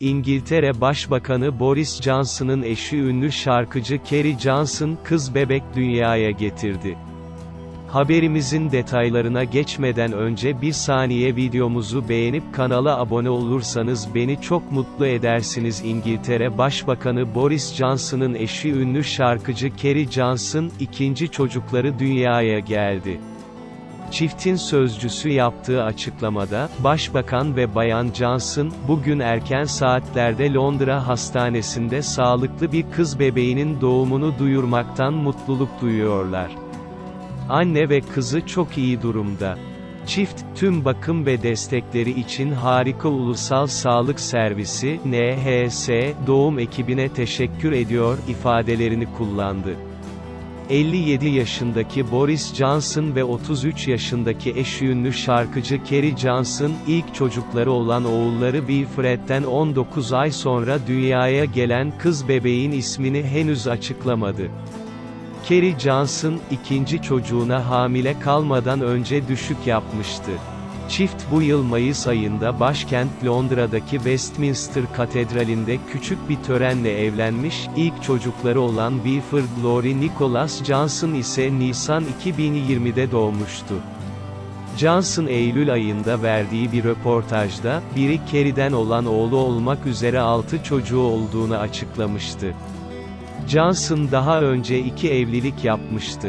İngiltere Başbakanı Boris Johnson'ın eşi ünlü şarkıcı Carrie Johnson, kız bebek dünyaya getirdi. Haberimizin detaylarına geçmeden önce bir saniye videomuzu beğenip kanala abone olursanız beni çok mutlu edersiniz. İngiltere Başbakanı Boris Johnson'ın eşi ünlü şarkıcı Carrie Johnson, ikinci çocukları dünyaya geldi. Çiftin sözcüsü yaptığı açıklamada, Başbakan ve Bayan Johnson, bugün erken saatlerde Londra Hastanesi'nde sağlıklı bir kız bebeğinin doğumunu duyurmaktan mutluluk duyuyorlar. Anne ve kızı çok iyi durumda. Çift, tüm bakım ve destekleri için Harika Ulusal Sağlık Servisi, NHS, doğum ekibine teşekkür ediyor ifadelerini kullandı. 57 yaşındaki Boris Johnson ve 33 yaşındaki eşi ünlü şarkıcı Carrie Johnson, ilk çocukları olan oğulları Wilfred'den 19 ay sonra dünyaya gelen kız bebeğin ismini henüz açıklamadı. Carrie Johnson, ikinci çocuğuna hamile kalmadan önce düşük yapmıştı. Çift bu yıl Mayıs ayında başkent Londra'daki Westminster Katedrali'nde küçük bir törenle evlenmiş, ilk çocukları olan Wilfred Glory Nicholas Johnson ise Nisan 2020'de doğmuştu. Johnson Eylül ayında verdiği bir röportajda, biri Carrie'den olan oğlu olmak üzere 6 çocuğu olduğunu açıklamıştı. Johnson daha önce iki evlilik yapmıştı.